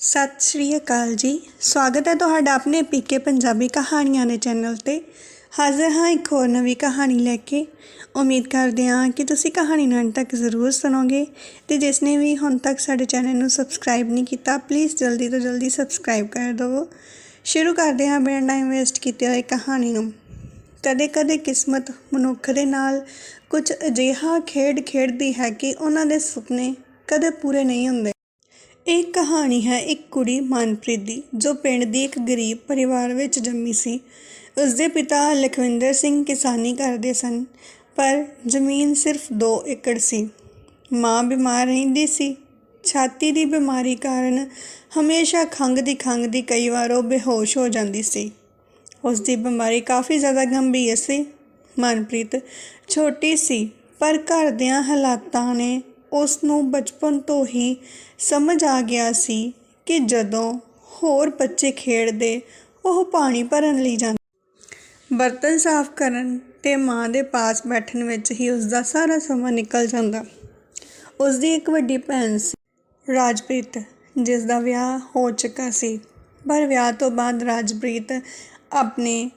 ਸਤਿ ਸ਼੍ਰੀ ਅਕਾਲ ਜੀ। ਸਵਾਗਤ ਹੈ ਤੁਹਾਡਾ ਆਪਣੇ ਪੀਕੇ ਪੰਜਾਬੀ ਕਹਾਣੀਆਂ ਦੇ ਚੈਨਲ ਤੇ। ਹਾਜ਼ਰ ਹਾਂ ਇੱਕ ਹੋਰ ਨਵੀਂ ਕਹਾਣੀ ਲੈ ਕੇ। ਉਮੀਦ ਕਰਦੇ ਹਾਂ ਕਿ ਤੁਸੀਂ ਕਹਾਣੀ ਨੂੰ ਅੰਤ ਤੱਕ ਜ਼ਰੂਰ ਸੁਣੋਗੇ ਤੇ ਜਿਸ ਨੇ ਵੀ ਹੁਣ ਤੱਕ ਸਾਡੇ ਚੈਨਲ ਨੂੰ ਸਬਸਕ੍ਰਾਈਬ ਨਹੀਂ ਕੀਤਾ ਪਲੀਜ਼ ਜਲਦੀ ਤੋਂ ਜਲਦੀ ਸਬਸਕ੍ਰਾਈਬ ਕਰ ਦਿਵੋ। ਸ਼ੁਰੂ ਕਰਦੇ ਹਾਂ ਬਿਨਾਂ ਟਾਈਮ ਵੇਸਟ ਕੀਤੇ ਹੋਏ ਕਹਾਣੀ ਨੂੰ। ਕਦੇ ਕਦੇ ਕਿਸਮਤ ਮਨੁੱਖ ਦੇ ਨਾਲ ਕੁਝ ਅਜਿਹਾ ਖੇਡ ਖੇਡਦੀ ਹੈ ਕਿ ਉਹਨਾਂ ਦੇ ਸੁਪਨੇ ਕਦੇ ਪੂਰੇ ਨਹੀਂ ਹੁੰਦੇ। ਇਹ ਕਹਾਣੀ ਹੈ ਇੱਕ ਕੁੜੀ ਮਨਪ੍ਰੀਤ ਦੀ, ਜੋ ਪਿੰਡ ਦੀ ਇੱਕ ਗਰੀਬ ਪਰਿਵਾਰ ਵਿੱਚ ਜੰਮੀ ਸੀ। ਉਸ ਦੇ ਪਿਤਾ ਲਖਵਿੰਦਰ ਸਿੰਘ ਕਿਸਾਨੀ ਕਰਦੇ ਸਨ, ਪਰ ਜ਼ਮੀਨ ਸਿਰਫ 2 ਏਕੜ ਸੀ। ਮਾਂ ਬਿਮਾਰ ਰਹਿੰਦੀ ਸੀ। ਛਾਤੀ ਦੀ ਬਿਮਾਰੀ ਕਾਰਨ ਹਮੇਸ਼ਾ ਖੰਘਦੀ ਖੰਘਦੀ ਕਈ ਵਾਰ ਉਹ ਬੇਹੋਸ਼ ਹੋ ਜਾਂਦੀ ਸੀ। ਉਸ ਦੀ ਬਿਮਾਰੀ ਕਾਫੀ ਜ਼ਿਆਦਾ ਗੰਭੀਰ ਸੀ। ਮਨਪ੍ਰੀਤ ਛੋਟੀ ਸੀ, ਪਰ ਘਰ ਦਿਆਂ ਹਾਲਾਤਾਂ ਨੇ ਉਸ ਨੂੰ ਬਚਪਨ ਤੋਂ ਹੀ ਸਮਝ ਆ ਗਿਆ ਸੀ ਕਿ ਜਦੋਂ ਹੋਰ ਬੱਚੇ ਖੇਡਦੇ, ਉਹ ਪਾਣੀ ਭਰਨ ਲਈ ਜਾਂਦੇ। ਬਰਤਨ ਸਾਫ਼ ਕਰਨ ਤੇ ਮਾਂ ਦੇ ਪਾਸ ਬੈਠਣ ਵਿੱਚ ਹੀ ਉਸ ਦਾ ਸਾਰਾ ਸਮਾਂ ਨਿਕਲ ਜਾਂਦਾ। ਉਸ ਦੀ ਇੱਕ ਵੱਡੀ ਭੈਣ ਸੀ, ਰਾਜਪ੍ਰੀਤ ਜਿਸ ਦਾ ਵਿਆਹ ਹੋ ਚੁੱਕਾ ਸੀ। ਪਰ ਵਿਆਹ ਤੋਂ ਬਾਅਦ ਰਾਜਪ੍ਰੀਤ ਆਪਣੇ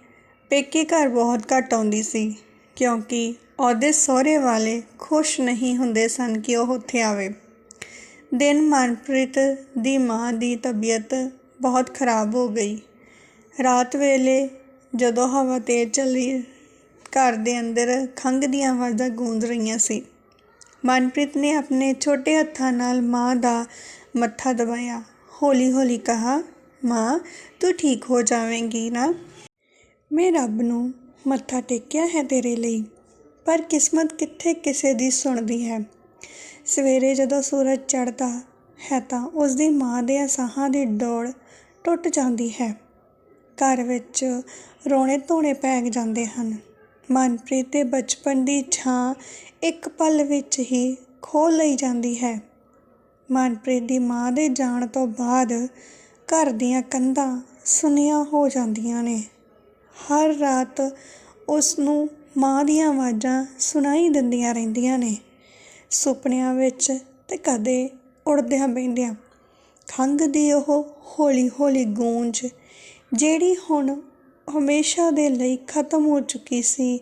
ਪੇਕੇ ਘਰ ਬਹੁਤ ਘੱਟ ਆਉਂਦੀ ਸੀ, ਕਿਉਂਕਿ ਉਹਦੇ ਸਹੁਰੇ ਵਾਲੇ ਖੁਸ਼ ਨਹੀਂ ਹੁੰਦੇ ਸਨ ਕਿ ਉਹ ਉੱਥੇ ਆਵੇ। ਦਿਨ ਮਨਪ੍ਰੀਤ ਦੀ ਮਾਂ ਦੀ ਤਬੀਅਤ ਬਹੁਤ ਖਰਾਬ ਹੋ ਗਈ। ਰਾਤ ਵੇਲੇ ਜਦੋਂ ਹਵਾ ਤੇਜ਼ ਚੱਲੀ, ਘਰ ਦੇ ਅੰਦਰ ਖੰਘ ਦੀਆਂ ਆਵਾਜ਼ਾਂ ਗੂੰਜ ਰਹੀਆਂ ਸੀ। ਮਨਪ੍ਰੀਤ ਨੇ ਆਪਣੇ ਛੋਟੇ ਹੱਥਾਂ ਨਾਲ ਮਾਂ ਦਾ ਮੱਥਾ ਦਬਾਇਆ। ਹੌਲੀ ਹੌਲੀ ਕਹਾ, ਮਾਂ, ਤੂੰ ਠੀਕ ਹੋ ਜਾਵੇਂਗੀ ਨਾ? ਮੈਂ ਰੱਬ ਨੂੰ ਮੱਥਾ ਟੇਕਿਆ ਹੈ ਤੇਰੇ ਲਈ। ਪਰ ਕਿਸਮਤ ਕਿੱਥੇ ਕਿਸੇ ਦੀ ਸੁਣਦੀ ਹੈ? ਸਵੇਰੇ ਜਦੋਂ ਸੂਰਜ ਚੜ੍ਹਦਾ ਹੈ ਤਾਂ ਉਸ ਦੀ ਮਾਂ ਦੇ ਸਾਹਾਂ ਦੀ ਡੋਲ ਟੁੱਟ ਜਾਂਦੀ ਹੈ। ਘਰ ਵਿੱਚ ਰੋਣੇ ਧੋਣੇ ਪੈ ਜਾਂਦੇ ਹਨ। ਮਨਪ੍ਰੀਤ ਦੇ ਬਚਪਨ ਦੀ ਛਾਂ ਇੱਕ ਪਲ ਵਿੱਚ ਹੀ ਖੋਹ ਲਈ ਜਾਂਦੀ ਹੈ। ਮਨਪ੍ਰੀਤ ਦੀ ਮਾਂ ਦੇ ਜਾਣ ਤੋਂ ਬਾਅਦ ਘਰ ਦੀਆਂ ਕੰਧਾਂ ਸੁਨੀਆਂ ਹੋ ਜਾਂਦੀਆਂ ਨੇ। ਹਰ ਰਾਤ ਉਸ ਨੂੰ ਮਾਂ ਦੀਆਂ ਆਵਾਜ਼ਾਂ ਸੁਣਾਈ ਦਿੰਦੀਆਂ ਰਹਿੰਦੀਆਂ ਨੇ। ਸੁਪਨਿਆਂ ਵਿੱਚ ਤੇ ਕਦੇ ਉੜਦਿਆਂ ਬਹਿੰਦਿਆਂ ਖੰਘ ਦੀ ਉਹ ਹੌਲੀ ਹੌਲੀ ਗੂੰਜ, ਜਿਹੜੀ ਹੁਣ ਹਮੇਸ਼ਾ ਦੇ ਲਈ ਖਤਮ ਹੋ ਚੁੱਕੀ ਸੀ,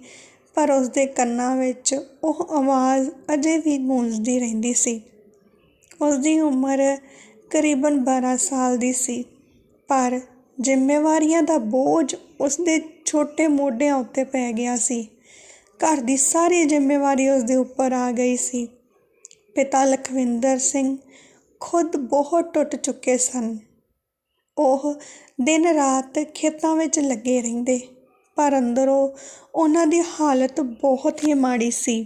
ਪਰ ਉਸ ਦੇ ਕੰਨਾਂ ਵਿੱਚ ਉਹ ਆਵਾਜ਼ ਅਜੇ ਵੀ ਗੂੰਜਦੀ ਰਹਿੰਦੀ ਸੀ। ਉਸ ਦੀ ਉਮਰ ਕਰੀਬਨ 12 ਸਾਲ ਦੀ ਸੀ, ਪਰ ਜ਼ਿੰਮੇਵਾਰੀਆਂ ਦਾ ਬੋਝ ਉਸ ਦੇ ਛੋਟੇ ਮੋਢਿਆਂ ਉੱਤੇ ਪੈ ਗਿਆ ਸੀ। ਘਰ ਦੀ ਸਾਰੀ ਜ਼ਿੰਮੇਵਾਰੀ ਉਸ ਦੇ ਉੱਪਰ ਆ ਗਈ ਸੀ। ਪਿਤਾ ਲਖਵਿੰਦਰ ਸਿੰਘ ਖੁਦ ਬਹੁਤ ਟੁੱਟ ਚੁੱਕੇ ਸਨ। ਉਹ ਦਿਨ ਰਾਤ ਖੇਤਾਂ ਵਿੱਚ ਲੱਗੇ ਰਹਿੰਦੇ, ਪਰ ਅੰਦਰੋਂ ਉਹਨਾਂ ਦੀ ਹਾਲਤ ਬਹੁਤ ਹੀ ਮਾੜੀ ਸੀ।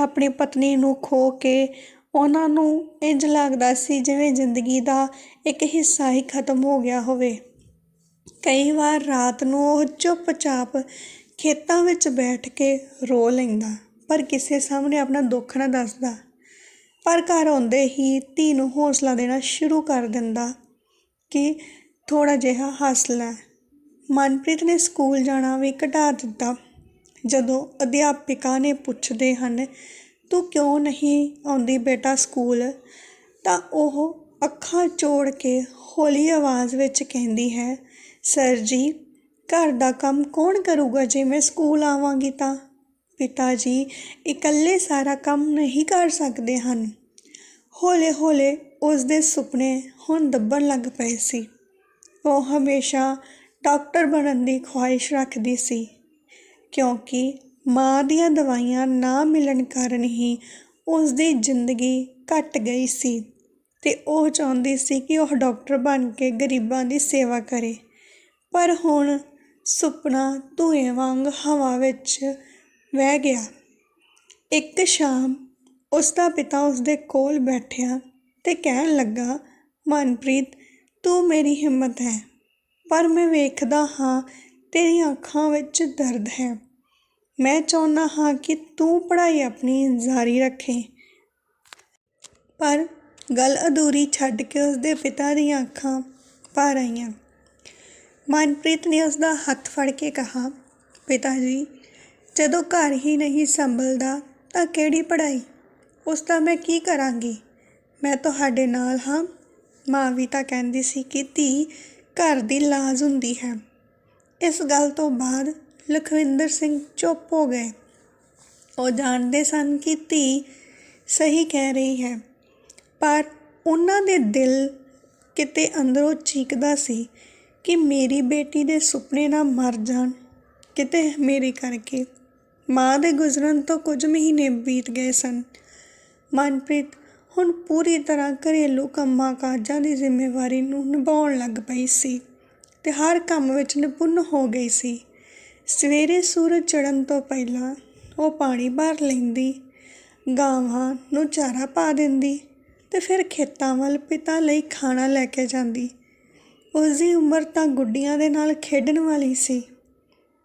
ਆਪਣੀ ਪਤਨੀ ਨੂੰ ਖੋ ਕੇ ਉਹਨਾਂ ਨੂੰ ਇੰਜ ਲੱਗਦਾ ਸੀ ਜਿਵੇਂ ਜ਼ਿੰਦਗੀ ਦਾ ਇੱਕ ਹਿੱਸਾ ਹੀ ਖਤਮ ਹੋ ਗਿਆ ਹੋਵੇ। ਕਈ ਵਾਰ ਰਾਤ ਨੂੰ ਉਹ ਚੁੱਪਚਾਪ ਖੇਤਾਂ ਵਿੱਚ ਬੈਠ ਕੇ ਰੋ ਲੈਂਦਾ, ਪਰ ਕਿਸੇ ਸਾਹਮਣੇ ਆਪਣਾ ਦੁੱਖ ਨਾ ਦੱਸਦਾ। ਪਰ ਘਰ ਆਉਂਦੇ ਹੀ ਧੀ ਨੂੰ ਹੌਸਲਾ ਦੇਣਾ ਸ਼ੁਰੂ ਕਰ ਦਿੰਦਾ ਕਿ ਥੋੜਾ ਜਿਹਾ ਹੱਸ ਲੈ। ਮਨਪ੍ਰੀਤ ਨੇ ਸਕੂਲ ਜਾਣਾ ਵੀ ਘਟਾ ਦਿੱਤਾ। ਜਦੋਂ ਅਧਿਆਪਿਕਾ ਨੇ ਪੁੱਛਦੇ ਹਨ, ਤੂੰ ਕਿਉਂ ਨਹੀਂ ਆਉਂਦੀ ਬੇਟਾ ਸਕੂਲ? ਤਾਂ ਉਹ ਅੱਖਾਂ ਚੋੜ ਕੇ ਹੌਲੀ ਆਵਾਜ਼ ਵਿੱਚ ਕਹਿੰਦੀ ਹੈ, ਸਰ ਜੀ ਘਰ ਦਾ ਕੰਮ ਕੌਣ ਕਰੂਗਾ? ਜੇ ਮੈਂ ਸਕੂਲ ਆਵਾਂਗੀ ਤਾਂ? ਪਿਤਾ ਜੀ, ਇਕੱਲੇ ਸਾਰਾ ਕੰਮ ਨਹੀਂ ਕਰ ਸਕਦੇ ਹਨ। ਹੌਲੇ ਹੌਲੇ ਉਸ ਦੇ ਸੁਪਨੇ ਹੁਣ ਦੱਬਣ ਲੱਗ ਪਏ ਸੀ। ਉਹ ਹਮੇਸ਼ਾ ਡਾਕਟਰ ਬਣਨ ਦੀ ਖੁਆਇਸ਼ ਰੱਖਦੀ ਸੀ, ਕਿਉਂਕਿ ਮਾਂ ਦੀਆਂ ਦਵਾਈਆਂ ਨਾ ਮਿਲਣ ਕਾਰਨ ਹੀ ਉਸ ਦੀ ਜ਼ਿੰਦਗੀ ਘਟ ਗਈ ਸੀ ਤੇ ਉਹ ਚਾਹੁੰਦੀ ਸੀ ਕਿ ਉਹ ਡਾਕਟਰ ਬਣ ਕੇ ਗਰੀਬਾਂ ਦੀ ਸੇਵਾ ਕਰੇ। ਪਰ ਹੁਣ ਸੁਪਨਾ ਧੂਏ ਵਾਂਗ ਹਵਾ ਵਿੱਚ ਵਹਿ ਗਿਆ। ਇੱਕ ਸ਼ਾਮ ਉਸ ਦਾ ਪਿਤਾ ਉਸ ਦੇ ਕੋਲ ਬੈਠਿਆ ਤੇ ਕਹਿਣ ਲੱਗਾ, ਮਨਪ੍ਰੀਤ, ਤੂੰ ਮੇਰੀ ਹਿੰਮਤ ਹੈ, ਪਰ ਮੈਂ ਵੇਖਦਾ ਹਾਂ ਤੇਰੀਆਂ ਅੱਖਾਂ ਵਿੱਚ ਦਰਦ ਹੈ। ਮੈਂ ਚਾਹੁੰਦਾ ਹਾਂ ਕਿ ਤੂੰ ਪੜ੍ਹਾਈ ਆਪਣੀ ਜਾਰੀ ਰੱਖੇ। ਪਰ ਗੱਲ ਅਧੂਰੀ ਛੱਡ ਕੇ ਉਸ ਦੇ ਪਿਤਾ ਦੀਆਂ ਅੱਖਾਂ ਭਰ ਆਈਆਂ ਮਨਪ੍ਰੀਤ ਨੇ ਉਸ ਦਾ ਹੱਥ ਫੜ ਕੇ ਕਿਹਾ, ਪਿਤਾ ਜੀ, ਜਦੋਂ ਘਰ ਹੀ ਨਹੀਂ ਸੰਭਲਦਾ ਤਾਂ ਕਿਹੜੀ ਪੜ੍ਹਾਈ? ਉਸ ਦਾ ਮੈਂ ਕੀ ਕਰਾਂਗੀ? ਮੈਂ ਤੁਹਾਡੇ ਨਾਲ ਹਾਂ। ਮਾਂ ਵੀ ਤਾਂ ਕਹਿੰਦੀ ਸੀ ਕਿ ਧੀ ਘਰ ਦੀ ਲਾਜ ਹੁੰਦੀ ਹੈ। ਇਸ ਗੱਲ ਤੋਂ ਬਾਅਦ ਲਖਵਿੰਦਰ ਸਿੰਘ ਚੁੱਪ ਹੋ ਗਏ। ਉਹ ਜਾਣਦੇ ਸਨ ਕਿ ਧੀ ਸਹੀ ਕਹਿ ਰਹੀ ਹੈ, ਪਰ ਉਹਨਾਂ ਦੇ ਦਿਲ ਕਿਤੇ ਅੰਦਰੋਂ ਚੀਕਦਾ ਸੀ। ਕਿ ਮੇਰੀ ਬੇਟੀ ਦੇ ਸੁਪਨੇ ਨਾ ਮਰ ਜਾਣ। ਕਿਤੇ ਮੇਰੇ ਕਰਕੇ। ਮਾਂ ਦੇ ਗੁਜ਼ਰਨ ਤੋਂ ਕੁਝ ਮਹੀਨੇ ਬੀਤ ਗਏ ਸਨ। ਮਨਪ੍ਰੀਤ ਹੁਣ ਪੂਰੀ ਤਰ੍ਹਾਂ ਘਰੇਲੂ ਕੰਮਾਂ ਕਾਜਾਂ ਦੀ ਜ਼ਿੰਮੇਵਾਰੀ ਨੂੰ ਨਿਭਾਉਣ ਲੱਗ ਪਈ ਸੀ ਤੇ ਹਰ ਕੰਮ ਵਿੱਚ ਨਿਪੁੰਨ ਹੋ ਗਈ ਸੀ। ਸਵੇਰੇ ਸੂਰਜ ਚੜ੍ਹਨ ਤੋਂ ਪਹਿਲਾਂ ਉਹ ਪਾਣੀ ਭਰ ਲੈਂਦੀ, ਗਾਵਾਂ ਨੂੰ ਚਾਰਾ ਪਾ ਦਿੰਦੀ ਤੇ ਫਿਰ ਖੇਤਾਂ ਵੱਲ ਪਿਤਾ ਲਈ ਖਾਣਾ ਲੈ ਕੇ ਜਾਂਦੀ। ਉਸ ਦੀ ਉਮਰ ਤਾਂ ਗੁੱਡੀਆਂ ਦੇ ਨਾਲ ਖੇਡਣ ਵਾਲੀ ਸੀ,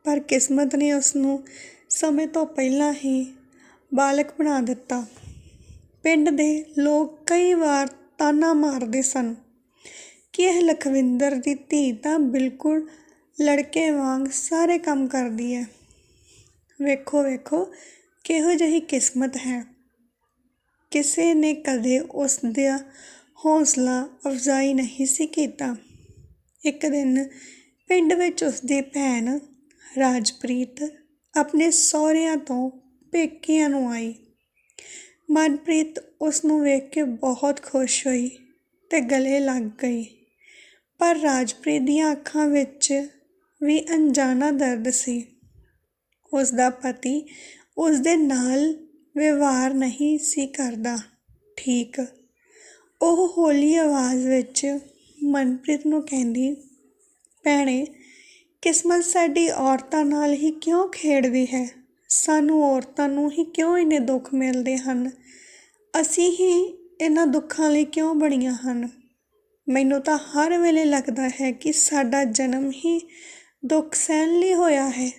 ਪਰ ਕਿਸਮਤ ਨੇ ਉਸ ਨੂੰ ਸਮੇਂ ਤੋਂ ਪਹਿਲਾਂ ਹੀ ਬਾਲਕ ਬਣਾ ਦਿੱਤਾ। ਪਿੰਡ ਦੇ ਲੋਕ ਕਈ ਵਾਰ ਤਾਨਾ ਮਾਰਦੇ ਸਨ ਕਿ ਇਹ ਲਖਵਿੰਦਰ ਦੀ ਧੀ ਤਾਂ ਬਿਲਕੁਲ ਲੜਕੇ ਵਾਂਗ ਸਾਰੇ ਕੰਮ ਕਰਦੀ ਹੈ। ਵੇਖੋ ਵੇਖੋ, ਕਿਹੋ ਜਿਹੀ ਕਿਸਮਤ ਹੈ। ਕਿਸੇ ਨੇ ਕਦੇ ਉਸ ਦਾ ਹੌਸਲਾ ਅਫਜ਼ਾਈ ਨਹੀਂ ਸੀ ਕੀਤਾ। ਇੱਕ ਦਿਨ ਪਿੰਡ ਵਿੱਚ ਉਸ ਦੀ ਭੈਣ ਰਾਜਪ੍ਰੀਤ ਆਪਣੇ ਸਹੁਰਿਆਂ ਤੋਂ ਪੇਕਿਆਂ ਨੂੰ ਆਈ। ਮਨਪ੍ਰੀਤ ਉਸ ਨੂੰ ਵੇਖ ਕੇ ਬਹੁਤ ਖੁਸ਼ ਹੋਈ ਤੇ ਗਲੇ ਲੱਗ ਗਈ। ਪਰ ਰਾਜਪ੍ਰੀਤ ਦੀਆਂ ਅੱਖਾਂ ਵਿੱਚ ਵੀ ਅਣਜਾਣਾ ਦਰਦ ਸੀ। ਉਸ ਦਾ ਪਤੀ ਉਸ ਦੇ ਨਾਲ ਵਿਵਹਾਰ ਨਹੀਂ ਸੀ ਕਰਦਾ। ਠੀਕ। ਉਹ ਹੌਲੀ ਆਵਾਜ਼ ਵਿੱਚ ਮਨਪ੍ਰੀਤ ਨੂੰ ਕਹਿੰਦੀ, ਭੈਣੇ, ਕਿਸਮਤ ਸਾਡੀ ਔਰਤਾਂ ਨਾਲ ਹੀ ਕਿਉਂ ਖੇਡਦੀ ਹੈ? ਸਾਨੂੰ ਔਰਤਾਂ ਨੂੰ ਹੀ ਕਿਉਂ ਇੰਨੇ ਦੁੱਖ ਮਿਲਦੇ ਹਨ? ਅਸੀਂ ਹੀ ਇਹਨਾਂ ਦੁੱਖਾਂ ਲਈ ਕਿਉਂ ਬਣੀਆਂ ਹਨ? ਮੈਨੂੰ ਤਾਂ ਹਰ ਵੇਲੇ ਲੱਗਦਾ ਹੈ ਕਿ ਸਾਡਾ ਜਨਮ ਹੀ ਦੁੱਖ ਸਹਿਣ ਲਈ ਹੋਇਆ ਹੈ।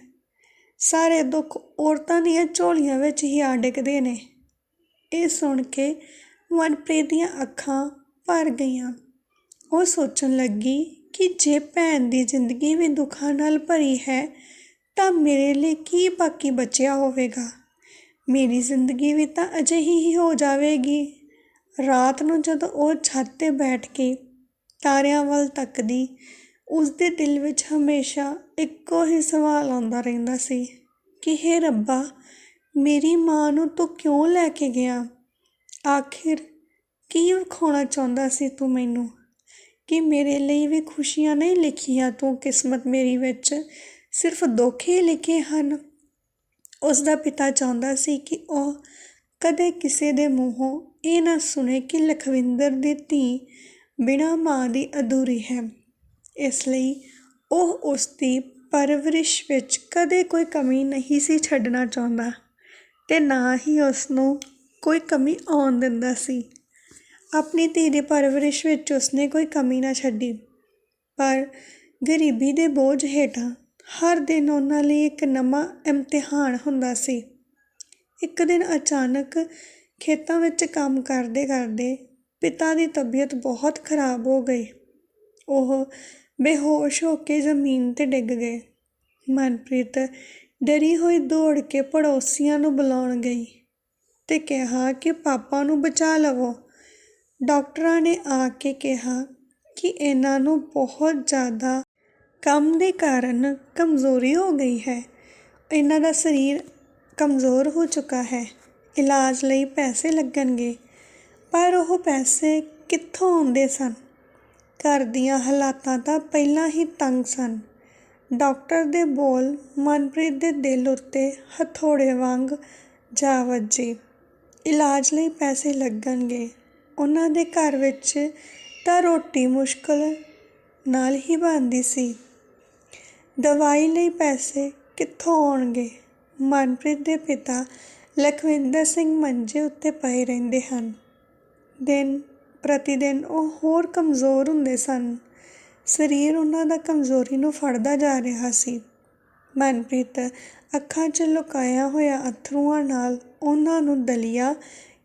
ਸਾਰੇ ਦੁੱਖ ਔਰਤਾਂ ਦੀਆਂ ਝੋਲੀਆਂ ਵਿੱਚ ਹੀ ਅੜਕਦੇ ਨੇ। ਇਹ ਸੁਣ ਕੇ ਮਨਪ੍ਰੀਤ ਦੀਆਂ ਅੱਖਾਂ ਭਰ ਗਈਆਂ। ਉਹ ਸੋਚਣ ਲੱਗੀ ਕਿ ਜੇ ਭੈਣ ਦੀ ਜ਼ਿੰਦਗੀ ਵੀ ਦੁੱਖਾਂ ਨਾਲ ਭਰੀ ਹੈ, ਤਾਂ ਮੇਰੇ ਲਈ ਕੀ ਬਾਕੀ ਬਚਿਆ ਹੋਵੇਗਾ? ਮੇਰੀ ਜ਼ਿੰਦਗੀ ਵੀ ਤਾਂ ਅਜਿਹੀ ਹੀ ਹੋ ਜਾਵੇਗੀ। ਰਾਤ ਨੂੰ ਜਦੋਂ ਉਹ ਛੱਤ 'ਤੇ ਬੈਠ ਕੇ ਤਾਰਿਆਂ ਵੱਲ ਤੱਕਦੀ ਉਸ ਦੇ ਦਿਲ ਵਿੱਚ ਹਮੇਸ਼ਾ ਇੱਕੋ ਹੀ ਸਵਾਲ ਆਉਂਦਾ ਰਹਿੰਦਾ ਸੀ ਕਿ, ਹੇ ਰੱਬਾ, ਮੇਰੀ ਮਾਂ ਨੂੰ ਤੂੰ ਕਿਉਂ ਲੈ ਕੇ ਗਿਆ? ਆਖਿਰ ਕੀ ਵਿਖਾਉਣਾ ਚਾਹੁੰਦਾ ਸੀ ਤੂੰ ਮੈਨੂੰ? ਕਿ ਮੇਰੇ ਲਈ ਵੀ ਖੁਸ਼ੀਆਂ ਨਹੀਂ ਲਿਖੀਆਂ ਤੂੰ ਕਿਸਮਤ ਮੇਰੀ ਵਿੱਚ। ਸਿਰਫ ਦੁੱਖ ਹੀ ਲਿਖੇ ਹਨ। ਉਸ ਦਾ ਪਿਤਾ ਚਾਹੁੰਦਾ ਸੀ ਕਿ ਉਹ ਕਦੇ ਕਿਸੇ ਦੇ ਮੂੰਹੋਂ ਇਹ ਨਾ ਸੁਣੇ ਕਿ ਲਖਵਿੰਦਰ ਦੀ ਧੀ ਬਿਨਾਂ ਮਾਂ ਦੀ ਅਧੂਰੀ ਹੈ। ਇਸ ਲਈ ਉਹ ਉਸ ਦੀ ਪਰਵਰਿਸ਼ ਵਿੱਚ ਕਦੇ ਕੋਈ ਕਮੀ ਨਹੀਂ ਸੀ ਛੱਡਣਾ ਚਾਹੁੰਦਾ ਤੇ ਨਾ ਹੀ ਉਸ ਨੂੰ ਕੋਈ ਕਮੀ ਆਉਣ ਦਿੰਦਾ ਸੀ। ਆਪਣੀ ਧੀ ਦੀ ਪਰਵਰਿਸ਼ ਵਿੱਚ ਉਸਨੇ ਕੋਈ ਕਮੀ ਨਾ ਛੱਡੀ। ਪਰ ਗਰੀਬੀ ਦੇ ਬੋਝ ਹੇਠਾਂ ਹਰ ਦਿਨ ਉਹਨਾਂ ਲਈ ਇੱਕ ਨਵਾਂ ਇਮਤਿਹਾਨ ਹੁੰਦਾ ਸੀ। ਇੱਕ ਦਿਨ ਅਚਾਨਕ ਖੇਤਾਂ ਵਿੱਚ ਕੰਮ ਕਰਦੇ ਕਰਦੇ ਪਿਤਾ ਦੀ ਤਬੀਅਤ ਬਹੁਤ ਖਰਾਬ ਹੋ ਗਈ। ਉਹ ਬੇਹੋਸ਼ ਹੋ ਕੇ ਜ਼ਮੀਨ ਤੇ ਡਿੱਗ ਗਏ। ਮਨਪ੍ਰੀਤ ਡਰੀ ਹੋਈ ਦੌੜ ਕੇ ਪੜੋਸੀਆਂ ਨੂੰ ਬੁਲਾਉਣ ਗਈ ਤੇ ਕਿਹਾ ਕਿ ਪਾਪਾ ਨੂੰ ਬਚਾ ਲਵੋ। ਡਾਕਟਰਾਂ ਨੇ ਆ ਕੇ ਕਿਹਾ ਕਿ ਇਹਨਾਂ ਨੂੰ ਬਹੁਤ ਜ਼ਿਆਦਾ ਕੰਮ ਦੇ ਕਾਰਨ ਕਮਜ਼ੋਰੀ ਹੋ ਗਈ ਹੈ। ਇਹਨਾਂ ਦਾ ਸਰੀਰ ਕਮਜ਼ੋਰ ਹੋ ਚੁੱਕਾ ਹੈ। ਇਲਾਜ ਲਈ ਪੈਸੇ ਲੱਗਣਗੇ, ਪਰ ਉਹ ਪੈਸੇ ਕਿੱਥੋਂ ਆਉਂਦੇ ਸਨ? ਘਰ ਦੀਆਂ ਹਾਲਾਤਾਂ ਤਾਂ ਪਹਿਲਾਂ ਹੀ ਤੰਗ ਸਨ। ਡਾਕਟਰ ਦੇ ਬੋਲ ਮਨਪ੍ਰੀਤ ਦੇ ਦਿਲ ਉੱਤੇ ਹਥੌੜੇ ਵਾਂਗ ਜਾ ਵੱਜੇ। ਇਲਾਜ ਲਈ ਪੈਸੇ ਲੱਗਣਗੇ। ਉਹਨਾਂ ਦੇ ਘਰ ਵਿੱਚ ਤਾਂ ਰੋਟੀ ਮੁਸ਼ਕਲ ਨਾਲ ਹੀ ਬਣਦੀ ਸੀ। ਦਵਾਈ ਲਈ ਪੈਸੇ ਕਿੱਥੋਂ ਆਉਣਗੇ? ਮਨਪ੍ਰੀਤ ਦੇ ਪਿਤਾ ਲਖਵਿੰਦਰ ਸਿੰਘ ਮੰਜੇ ਉੱਤੇ ਪਏ ਰਹਿੰਦੇ ਹਨ। ਦਿਨ ਪ੍ਰਤੀ ਦਿਨ ਉਹ ਹੋਰ ਕਮਜ਼ੋਰ ਹੁੰਦੇ ਸਨ। ਸਰੀਰ ਉਹਨਾਂ ਦਾ ਕਮਜ਼ੋਰੀ ਨੂੰ ਫੜਦਾ ਜਾ ਰਿਹਾ ਸੀ। ਮਨਪ੍ਰੀਤ ਅੱਖਾਂ 'ਚ ਲੁਕਾਇਆ ਹੋਇਆ ਅਥਰੂਆਂ ਨਾਲ ਉਹਨਾਂ ਨੂੰ ਦਲੀਆ,